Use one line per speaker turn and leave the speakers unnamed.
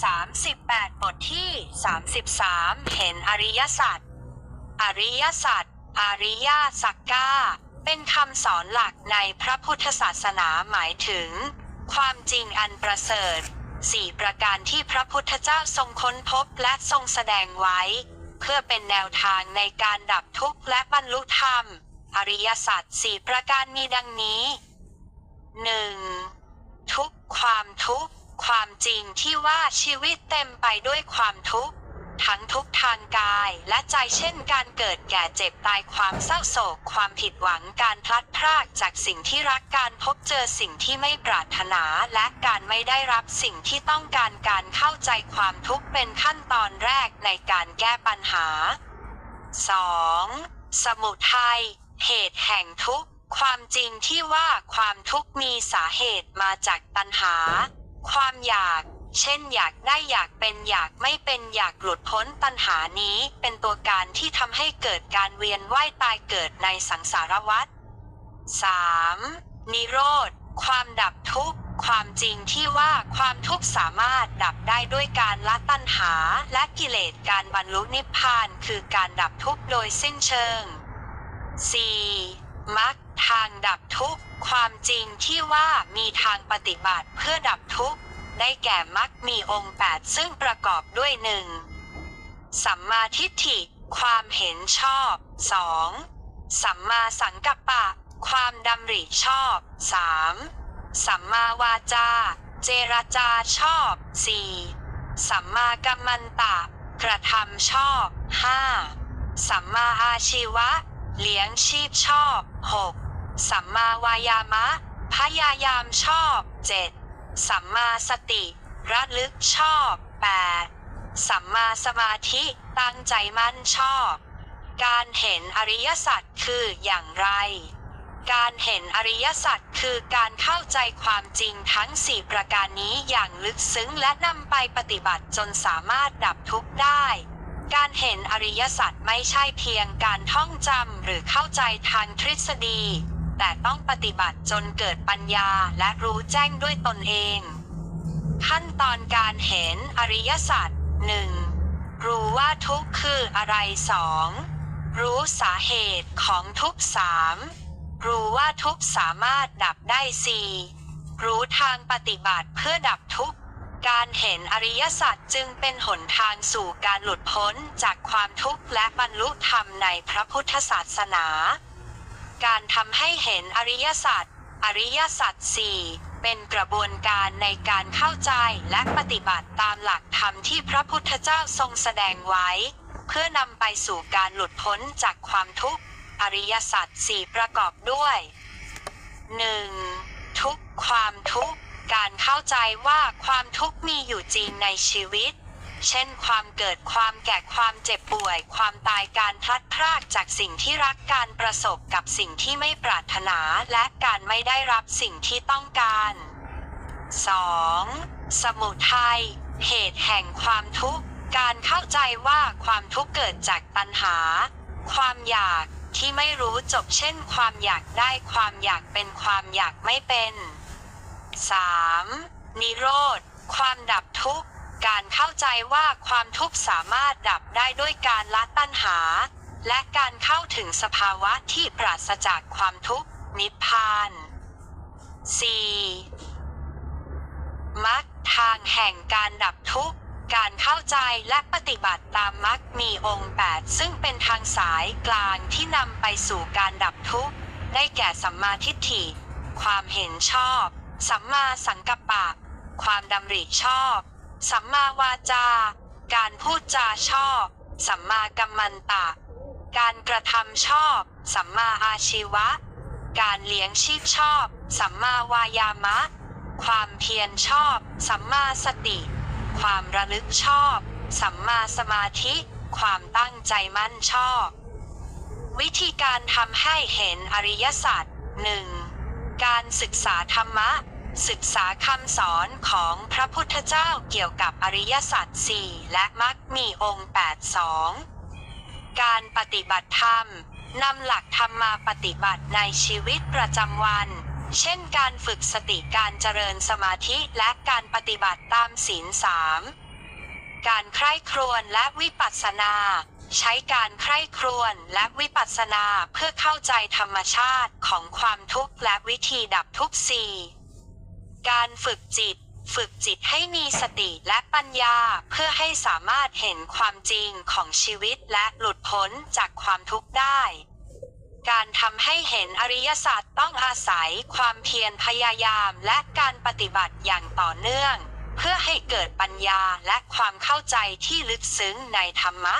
38 บทที่ 33 เห็นอริยสัจ อริยสัจ อริยสักกาเป็นคำสอนหลักในพระพุทธศาสนาหมายถึง ความจริงอันประเสริฐสี่ประการที่พระพุทธเจ้าทรงค้นพบและทรงแสดงไว้ เพื่อเป็นแนวทางในการดับทุกข์และบรรลุธรรม อริยสัจสี่ประการมีดังนี้ 1. ทุกความทุกข์ ความจริงที่ว่าชีวิตเต็มไปด้วยความทุกข์ ทั้งทุกข์ทางกายและใจเช่นการเกิดแก่เจ็บตายความเศร้าโศก ความผิดหวังการพลัดพรากจากสิ่งที่รักการพบเจอสิ่งที่ไม่ปรารถนาและการไม่ได้รับสิ่งที่ต้องการการเข้าใจความทุกข์เป็นขั้นตอนแรกในการแก้ปัญหา 2. สมุทัยเหตุแห่งทุกข์ ความจริงที่ว่าความทุกข์มีสาเหตุมาจากตัณหา ความอยาก เช่นอยากได้อยากเป็นอยากไม่เป็นอยากหลุดพ้นตัณหานี้ เป็นตัวการที่ทำให้เกิดการเวียนว่ายตายเกิดในสังสารวัฏ 3. นิโรธ ความดับทุกข์ ความจริงที่ว่าความทุกข์สามารถดับได้ด้วยการละตัณหาและกิเลสการบรรลุนิพพานคือการดับทุกข์โดยสิ้นเชิง 4. มรรคางดับทุกข์ ความจริงที่ว่ามีทางปฏิบัติเพื่อดับทุกข์ ได้แก่มรรคมีองค์8ซึ่งประกอบด้วยหนึ่งสัมมาทิฏฐิ ความเห็นชอบ 2. สัมมาสังกัปปะ ความดำริชอบ 3. สัมมาวาจา เจรจาชอบ 4. สัมมากัมมันตะ กระทำชอบ 5. สัมมาอาชีวะ เลี้ยงชีพชอบ 6. สัมมาวายามะ พยายามชอบ 7. สัมมาสติ ระลึกชอบ 8. สัมมาสมาธิตั้งใจมั่นชอบ การเห็นอริยสัจคืออย่างไร การเห็นอริยสัจคือการเข้าใจความจริงทั้งสี่ประการนี้อย่างลึกซึ้งและนำไปปฏิบัติจนสามารถดับทุกข์ได้การเห็นอริยสัจไม่ใช่เพียงการท่องจำหรือเข้าใจทางทฤษฎี แต่ต้องปฏิบัติจนเกิดปัญญาและรู้แจ้งด้วยตนเอง ขั้นตอนการเห็นอริยสัจหนึ่งรู้ว่าทุกข์คืออะไรสองรู้สาเหตุของทุกข์สามรู้ว่าทุกข์สามารถดับได้สี่รู้ทางปฏิบัติเพื่อดับทุกข์การเห็นอริยสัจจึงเป็นหนทางสู่การหลุดพ้นจากความทุกข์และบรรลุธรรมในพระพุทธศาสนา การทำให้เห็นอริยสัจอริยสัจสี่เป็นกระบวนการในการเข้าใจและปฏิบัติตามหลักธรรมที่พระพุทธเจ้าทรงแสดงไว้ เพื่อนำไปสู่การหลุดพ้นจากความทุกข์ อริยสัจสี่ประกอบด้วย 1. ทุกความทุกข์ การเข้าใจว่าความทุกข์มีอยู่จริงในชีวิต เช่น ความเกิดความแก่ความเจ็บป่วย ความตายการพลัดพรากจากสิ่งที่รักการประสบกับสิ่งที่ไม่ปรารถนาและการไม่ได้รับสิ่งที่ต้องการ 2. สมุทัยเหตุแห่งความทุกข์ การเข้าใจว่าความทุกข์เกิดจากตัณหา ความอยากที่ไม่รู้จบเช่น ความอยากได้ความอยากเป็นความอยากไม่เป็น 3. นิโรธ ความดับทุกข์ การเข้าใจว่าความทุกข์สามารถดับได้ด้วยการละตัณหา และการเข้าถึงสภาวะที่ปราศจากความทุกข์ นิพพาน 4. มรรคทางแห่งการดับทุกข์ การเข้าใจและปฏิบัติตามมรรคมีองค์ 8 ซึ่งเป็นทางสายกลางที่นำไปสู่การดับทุกข์ ได้แก่สัมมาทิฏฐิ ความเห็นชอบ สัมมาสังกัปปะ ความดำริชอบ สัมมาวาจา การพูดจาชอบ สัมมากัมมันตะ การกระทำชอบ สัมมาอาชีวะ การเลี้ยงชีพชอบ สัมมาวายามะ ความเพียรชอบ สัมมาสติ ความระลึกชอบ สัมมาสมาธิ ความตั้งใจมั่นชอบ วิธีการทำให้เห็นอริยสัจหนึ่งการศึกษาธรรมะ ศึกษาคำสอนของพระพุทธเจ้าเกี่ยวกับอริยสัจสี่และมรรคมีองค์8 2การปฏิบัติธรรมนำหลักธรรมมาปฏิบัติในชีวิตประจำวัน เช่นการฝึกสติการเจริญสมาธิและการปฏิบัติตามศีลสามการใคร่ครวญและวิปัสสนา ใช้การใคร่ครวญและวิปัสสนาเพื่อเข้าใจธรรมชาติของความทุกข์และวิธีดับทุกข์สี่ การฝึกจิต ฝึกจิตให้มีสติและปัญญา เพื่อให้สามารถเห็นความจริงของชีวิตและหลุดพ้นจากความทุกข์ได้ การทำให้เห็นอริยสัจต้องอาศัยความเพียรพยายามและการปฏิบัติอย่างต่อเนื่อง เพื่อให้เกิดปัญญาและความเข้าใจที่ลึกซึ้งในธรรมะ